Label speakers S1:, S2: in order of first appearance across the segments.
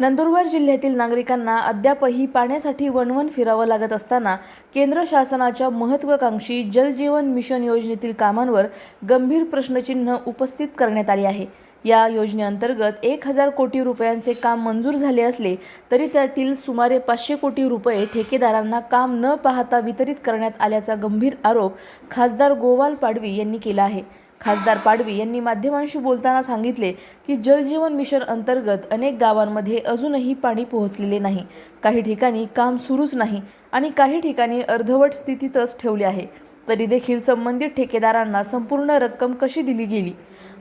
S1: नंदुरबार जिल्ह्यातील नागरिकांना अद्यापही पाण्यासाठी वणवण फिरावं लागत असताना केंद्र शासनाच्या महत्त्वाकांक्षी जल जीवन मिशन योजनेतील कामांवर गंभीर प्रश्नचिन्ह उपस्थित करण्यात आले आहे. या योजनेअंतर्गत एक हजार कोटी रुपयांचे काम मंजूर झाले असले तरी त्यातील सुमारे पाचशे कोटी रुपये ठेकेदारांना काम न पाहता वितरित करण्यात आल्याचा गंभीर आरोप खासदार गोवाल पाडवी यांनी केला आहे. खासदार पाडवी यांनी माध्यमांशी बोलताना सांगितले की जलजीवन मिशन अंतर्गत अनेक गावांमध्ये अजूनही पाणी पोहोचलेले नाही. काही ठिकाणी काम सुरूच नाही आणि काही ठिकाणी अर्धवट स्थितीतच ठेवले आहे. तरी देखील संबंधित ठेकेदारांना संपूर्ण रक्कम कशी दिली गेली?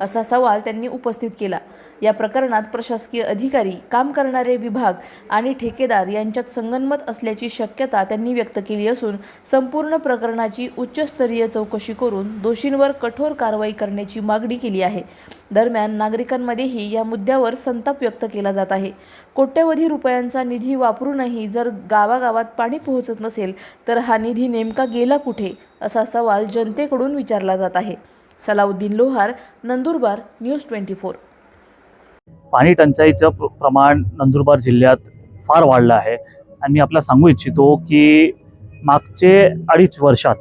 S1: असा सवाल त्यांनी उपस्थित केला. या प्रकरणात प्रशासकीय अधिकारी काम करणारे विभाग आणि ठेकेदार यांच्यात संगनमत असल्याची शक्यता त्यांनी व्यक्त केली असून संपूर्ण प्रकरणाची उच्चस्तरीय चौकशी करून दोषींवर कठोर कारवाई करण्याची मागणी केली आहे. दरम्यान नागरिकांमध्येही या मुद्द्यावर संताप व्यक्त केला जात आहे. कोट्यवधी रुपयांचा निधी वापरूनही जर गावागावात पाणी पोहोचत नसेल तर हा निधी नेमका गेला कुठे? असा सवाल जनतेकडून विचारला जात आहे. Salauddin Lohar Nandurbar news twenty four.
S2: पाणी टंचाईचं प्र- प्रमाण नंदुरबार जिल्ह्यात फार वाढलं आहे. आणि मी आपल्याला सांगू इच्छितो की मागचे अडीच वर्षात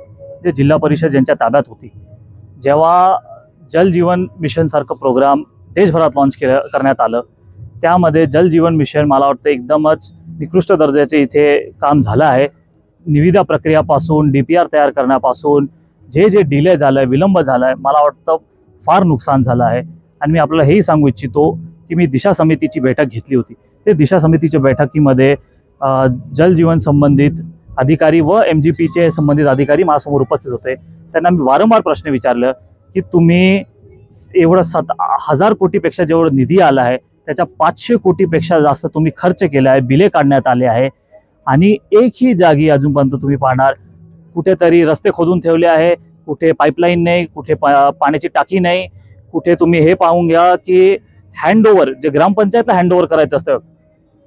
S2: जे जिल्हा परिषद ज्यांच्या ताब्यात होती जेव्हा जल जीवन मिशनसारखं प्रोग्राम देशभरात लॉन्च केलं करण्यात आलं त्यामध्ये जल जीवन मिशन मला वाटतं एकदमच निकृष्ट दर्जाचे इथे काम झालं आहे. निविदा प्रक्रियापासून डी पी आर तयार करण्यापासून जे जे डिले झालं आहे विलंब झाला आहे मला वाटतं फार नुकसान झालं आहे. आणि मी आपल्याला हेही सांगू इच्छितो की मी दिशा समितीची बैठक घेतली होती. ते दिशा समितीच्या बैठकीमध्ये जलजीवन संबंधित अधिकारी व एम जी पीचे संबंधित अधिकारी माझ्यासमोर उपस्थित होते. त्यांना मी वारंवार प्रश्न विचारलं की तुम्ही एवढं सत हजार कोटीपेक्षा जेवढं निधी आला आहे त्याच्या पाचशे कोटीपेक्षा जास्त तुम्ही खर्च केला आहे बिले काढण्यात आले आहे. आणि एकही जागी अजूनपर्यंत तुम्ही पाहणार कुठेतरी रस्ते खोदून ठेवले आहे कुठे पाईपलाईन नाही कुठे पा पाण्याची टाकी नाही कुठे तुम्ही हे पाहून घ्या की हँडओव्हर जे ग्रामपंचायतला हँडओव्हर करायचं असतं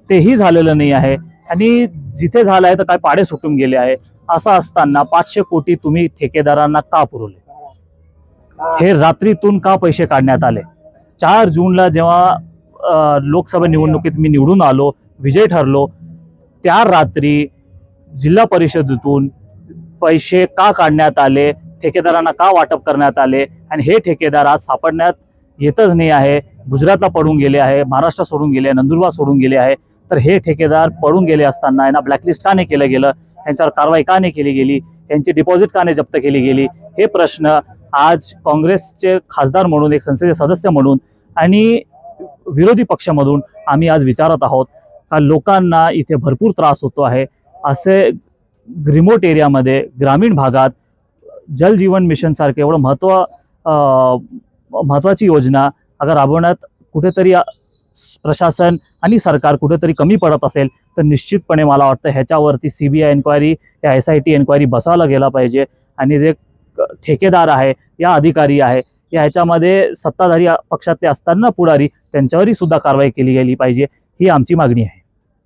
S2: तेही झालेलं नाही आहे. आणि जिथे झालं आहे तर काय पाडे सुटून गेले आहे. असं असताना पाचशे कोटी तुम्ही ठेकेदारांना का पुरवले? हे रात्रीतून का पैसे काढण्यात आले? चार जूनला जेव्हा लोकसभा निवडणुकीत मी निवडून आलो विजय ठरलो त्या रात्री जिल्हा परिषदेतून पैसे का काढण्यात आले? ठेकेदारांना का वाटप करण्यात आले? आणि हे ठेकेदार आज सापडण्यात येतच नाही आहे. गुजरातला पडून गेले आहे महाराष्ट्र सोडून गेले नंदुरबार सोडून गेले आहे. तर हे ठेकेदार पडून गेले असताना यांना ब्लॅकलिस्ट का नाही केलं गेलं? यांच्यावर कारवाई का नाही केली गेली? यांची डिपॉझिट का नाही जप्त केली गेली? हे प्रश्न आज काँग्रेसचे खासदार म्हणून एक संसदीय सदस्य म्हणून आणि विरोधी पक्षामधून आम्ही आज विचारत आहोत. का लोकांना इथे भरपूर त्रास होतो आहे? असे रिमोट एरियामध्ये ग्रामीण भागात जल जीवन मिशन सारखे एवढं महत्त्व महत्त्वाची महत्वाची योजना अगर राबवण्यात कुठेतरी प्रशासन आणि सरकार कुठेतरी कमी पडत असेल तर निश्चितपणे मला वाटतं ह्याच्यावरती सी बी आय एन्क्वायरी या एस आय टी एन्क्वायरी बसावला गेला पाहिजे. आणि जे ठेकेदार आहे या अधिकारी आहे या ह्याच्यामध्ये सत्ताधारी पक्षातले असताना पुढारी त्यांच्यावरही सुद्धा कारवाई केली गेली पाहिजे. ही आमची मागणी आहे.